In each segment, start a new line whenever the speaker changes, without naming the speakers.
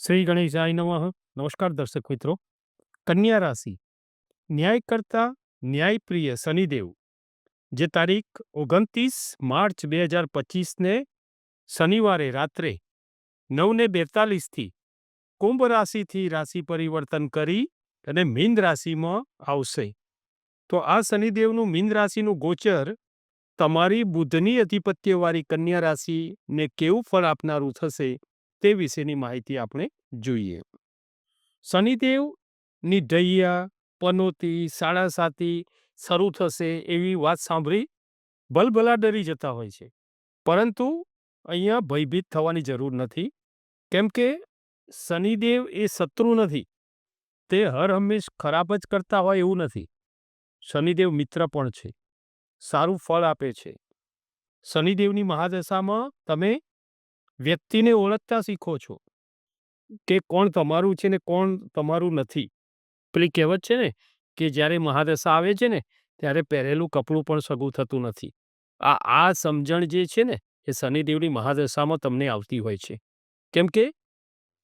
શ્રી ગણેશાય નમઃ. નમસ્કાર દર્શક મિત્રો. કન્યા રાશિ. ન્યાય કરતા ન્યાયપ્રિય શનિદેવ. જે તારીખ ઓગણત્રીસ માર્ચ બે હજાર પચીસને શનિવારે રાત્રે નવને બેતાલીસથી કુંભ રાશિથી રાશિ પરિવર્તન કરી અને મીન રાશિમાં આવશે. તો આ શનિદેવનું મીન રાશિનું ગોચર તમારી બુધની અધિપત્યવાળી કન્યા રાશિને કેવું ફળ આપનારું થશે? તે વિશેની માહિતી આપણે જોઈએ. શનિદેવની ઢૈયા, પનોતી સાડા સાતી શરૂ થશે એવી વાત સાંભળી ભલભલા ડરી જતા હોય છે. પરંતુ અહીંયા ભયભીત થવાની જરૂર નથી. કેમ કે શનિદેવ એ શત્રુ નથી. તે હર હંમેશ ખરાબ જ કરતા હોય એવું નથી. શનિદેવ મિત્ર પણ છે. સારું ફળ આપે છે. શનિદેવની મહાદશામાં તમે વ્યક્તિને ઓળખતા શીખો છો કે કોણ તમારું છે ને કોણ તમારું નથી. પેલી કહેવત છે ને કે જ્યારે મહાદશા આવે છે ને ત્યારે પહેરેલું કપડું પણ સગું થતું નથી. આ આ સમજણ જે છે ને એ શનિદેવની મહાદશામાં તમને આવતી હોય છે. કેમ કે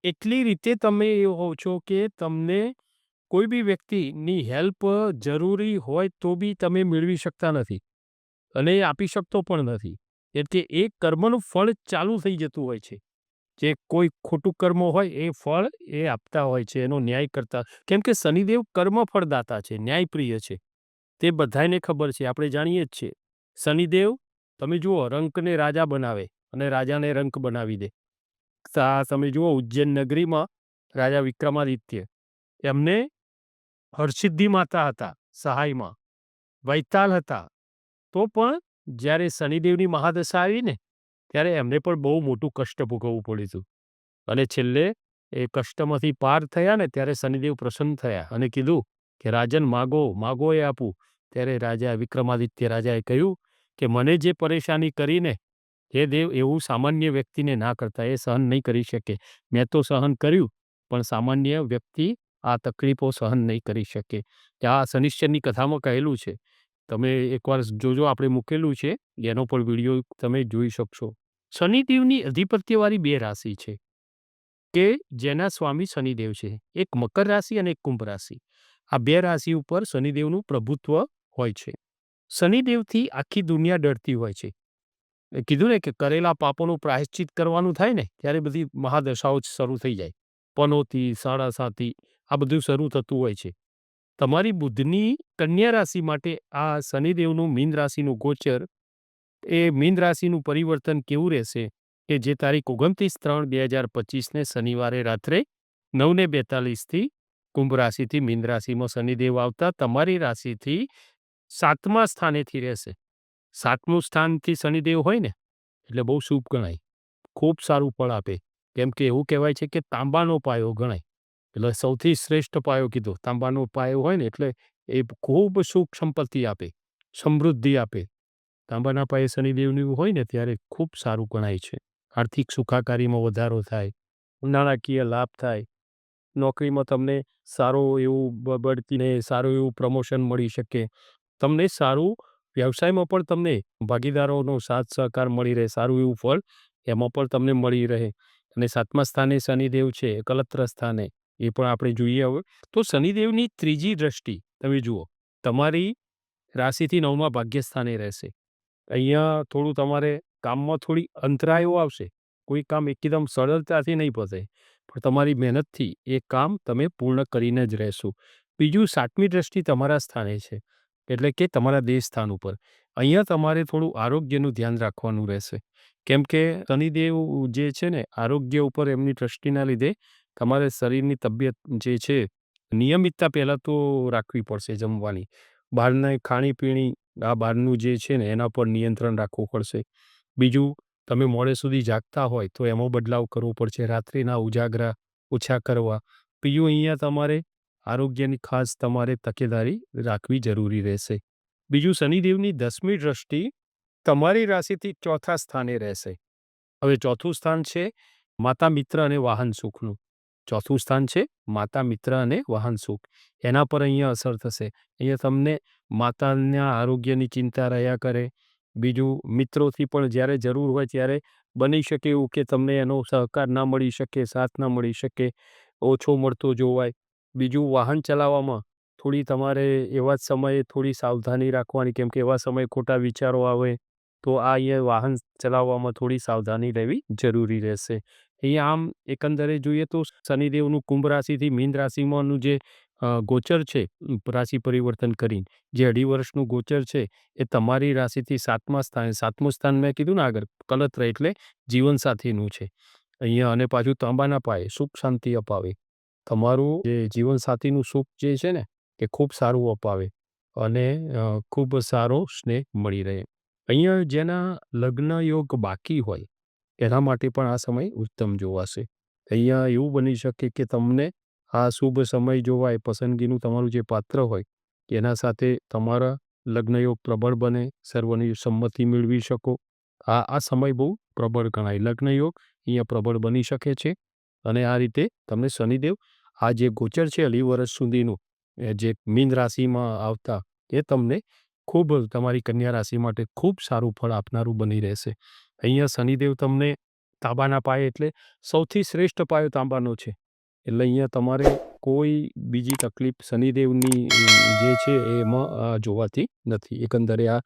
એટલી રીતે તમે એ હોવ છો કે તમને કોઈ બી વ્યક્તિની હેલ્પ જરૂરી હોય તો બી તમે મેળવી શકતા નથી અને આપી શકતો પણ નથી. એટલે એ કર્મનું ફળ ચાલુ થઈ જતું હોય છે. જે કોઈ ખોટું કર્મ હોય એ ફળ એ આપતા હોય છે, એનો ન્યાય કરતા. કેમ કે શનિદેવ કર્મ ફળદાતા છે, ન્યાયપ્રિય છે. તે બધાને ખબર છે, આપણે જાણીએ જ છીએ. શનિદેવ, તમે જુઓ, રંકને રાજા બનાવે અને રાજાને રંક બનાવી દે. તમે જુઓ, ઉજ્જૈન નગરીમાં રાજા વિક્રમાદિત્ય. એમને હરસિદ્ધિ માતા હતા, સહાયમાં. વૈતાલ હતા. તો પણ જ્યારે શનિદેવની મહાદશા આવી ને, ત્યારે એમને પણ બહુ મોટું કષ્ટ ભોગવવું પડ્યું હતું. અને છેલ્લે એ કષ્ટમાંથી પાર થયા ને, ત્યારે શનિદેવ પ્રસન્ન થયા અને કીધું કે, રાજન, માગો માગો એ આપું. ત્યારે રાજા વિક્રમાદિત્ય રાજાએ કહ્યું કે, મને જે પરેશાની કરીને હે દેવ એવું સામાન્ય વ્યક્તિને ના કરતા, એ સહન નહીં કરી શકે. મેં તો સહન કર્યું, પણ સામાન્ય વ્યક્તિ આ તકલીફો સહન નહીં કરી શકે. આ શનિશ્ચરની કથામાં કહેલું છે. તમે એકવાર જોજો આપણે મૂકેલું છે, એનો પણ વીડિયો તમે જોઈ શકશો. શનિદેવની અધિપત્યવાળી બે રાશિ છે, કે જેના સ્વામી શનિદેવ છે. એક મકર રાશિ અને એક કુંભ રાશિ. આ બે રાશિ ઉપર શનિદેવનું પ્રભુત્વ હોય છે. શનિદેવથી આખી દુનિયા ડરતી હોય છે. કીધું ને કે કરેલા પાપોનું પ્રાયશ્ચિત કરવાનું થાય ને, ત્યારે બધી મહાદશાઓ શરૂ થઈ જાય. પનોતી સાડાસાતી આ બધું શરૂ થતું હોય છે. તમારી બુદ્ધની કન્યા રાશિ માટે આ શનિદેવનું મીન રાશિનું ગોચર, એ મીન રાશિનું પરિવર્તન કેવું રહેશે? કે જે તારીખ ઓગણત્રીસ ત્રણ બે હજાર પચીસને શનિવારે રાત્રે નવને બેતાલીસથી કુંભ રાશિથી મીન રાશિમાં શનિદેવ આવતા તમારી રાશિથી સાતમા સ્થાનેથી રહેશે. સાતમું સ્થાનથી શનિદેવ હોય ને, એટલે બહુ શુભ ગણાય. ખૂબ સારું ફળ આપે. કેમ કે એવું કહેવાય છે કે તાંબાનો પાયો ગણાય. એટલે સૌથી શ્રેષ્ઠ પાયો કીધો. તાંબાનો પાયો હોય ને એટલે એ ખૂબ સુખ સંપત્તિ આપે, સમૃદ્ધિ આપે. તાંબાના પાયે શનિદેવનું હોય ને ત્યારે ખૂબ સારું ગણાય છે. આર્થિક સુખાકારીમાં વધારો થાય, નાણાકીય લાભ થાય, નોકરીમાં તમને સારો એવું બઢતીને સારું એવું પ્રમોશન મળી શકે. તમને સારું વ્યવસાયમાં પણ તમને ભાગીદારોનો સાથ સહકાર મળી રહે, સારું એવું ફળ એમાં પણ તમને મળી રહે. અને સાતમા સ્થાને શનિદેવ છે કલત્ર સ્થાને. એ પણ આપણે જોઈએ હવે. તો શનિદેવની ત્રીજી દ્રષ્ટિ, તમે જુઓ, તમારી રાશિથી નવમા ભાગ્યસ્થાને રહેશે. અહીંયા થોડું તમારે કામમાં થોડી અંતરાયો આવશે. કોઈ કામ એકદમ સરળતાથી નહીં પતે. પણ તમારી મહેનતથી એ કામ તમે પૂર્ણ કરીને જ રહેશો. બીજું સાતમી દ્રષ્ટિ તમારા સ્થાને છે, એટલે કે તમારા દેશ સ્થાન ઉપર. અહીંયા તમારે થોડું આરોગ્યનું ધ્યાન રાખવાનું રહેશે. કેમ કે શનિદેવ જે છે ને, આરોગ્ય ઉપર એમની દ્રષ્ટિના લીધે તમારે શરીરની તબિયત જે છે, નિયમિતતા પહેલાં તો રાખવી પડશે જમવાની. બહારના ખાણીપીણી, આ બહારનું જે છે ને, એના પર નિયંત્રણ રાખવું પડશે. બીજું, તમે મોડે સુધી જાગતા હોય તો એમાં બદલાવ કરવો પડશે. રાત્રિના ઉજાગરા ઓછા કરવા. બીજું, અહીંયા તમારે આરોગ્યની ખાસ તમારે તકેદારી રાખવી જરૂરી રહેશે. બીજું, શનિદેવની દસમી દ્રષ્ટિ તમારી રાશિથી ચોથા સ્થાને રહેશે. હવે ચોથું સ્થાન છે, માતા મિત્ર અને વાહન સુખનું. ચોથું સ્થાન છે માતા મિત્ર અને વાહન સુખ. એના પર અહીંયા અસર થશે. અહીંયા તમને માતાના આરોગ્યની ચિંતા રહ્યા કરે. બીજું, મિત્રોથી પણ જ્યારે જરૂર હોય ત્યારે બની શકે એવું કે તમને એનો સહકાર ના મળી શકે, સાથ ના મળી શકે, ઓછો મળતો જોવાય. બીજું, વાહન ચલાવવામાં થોડી તમારે એવા જ સમયે થોડી સાવધાની રાખવાની, કેમ કે એવા સમયે ખોટા વિચારો આવે. તો આ અહીંયા વાહન ચલાવવામાં થોડી સાવધાની રહેવી જરૂરી રહેશે. અહીંયા આમ એકંદરે જોઈએ તો શનિદેવનું કુંભ રાશિથી મીન રાશિમાંનું જે ગોચર છે રાશિ પરિવર્તન કરીને, જે અઢી વર્ષનું ગોચર છે, એ તમારી રાશિથી સાતમા સ્થાન, સાતમું સ્થાન મેં કીધું ને આગળ કલત્ર એટલે જીવનસાથીનું છે. અહીંયા અને પાછું તાંબાના પાયે, સુખ શાંતિ અપાવે. તમારું જે જીવનસાથીનું સુખ જે છે ને, એ ખૂબ સારું અપાવે અને ખૂબ સારો સ્નેહ મળી રહે. અહીંયા જેના લગ્ન યોગ બાકી હોય, એના માટે પણ આ સમય ઉત્તમ જોવાશે. અહીંયા એવું બની શકે કે તમને આ શુભ સમય જોવાય પસંદગીનું તમારું જે પાત્ર હોય, એના સાથે તમારા લગ્નયોગ પ્રબળ બને, સર્વની સંમતિ મેળવી શકો. આ આ સમય બહુ પ્રબળ ગણાય. લગ્નયોગ અહીંયા પ્રબળ બની શકે છે અને આ રીતે તમને શનિદેવ આ જે ગોચર છે અઢી વર્ષ સુધીનું જે મીન રાશિમાં આવતા, એ તમને ખૂબ તમારી કન્યા રાશિ માટે ખૂબ સારું ફળ આપનારું બની રહેશે. અહીંયા શનિદેવ તમને તાંબાના પાયે એટલે સૌથી શ્રેષ્ઠ પાયો તાંબાનો છે. એટલે અહીંયા તમારે કોઈ બીજી તકલીફ શનિદેવની જે છે એમાં જોવાતી નથી. એકંદરે આ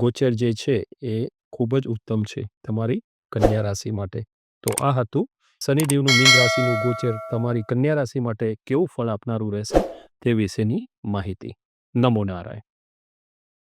ગોચર જે છે એ ખૂબ જ ઉત્તમ છે તમારી કન્યા રાશિ માટે. તો આ હતું શનિદેવનું મીન રાશિનું ગોચર. તમારી કન્યા રાશિ માટે કેવું ફળ આપનારું રહેશે તે વિશેની માહિતી. નમો નારાયણ.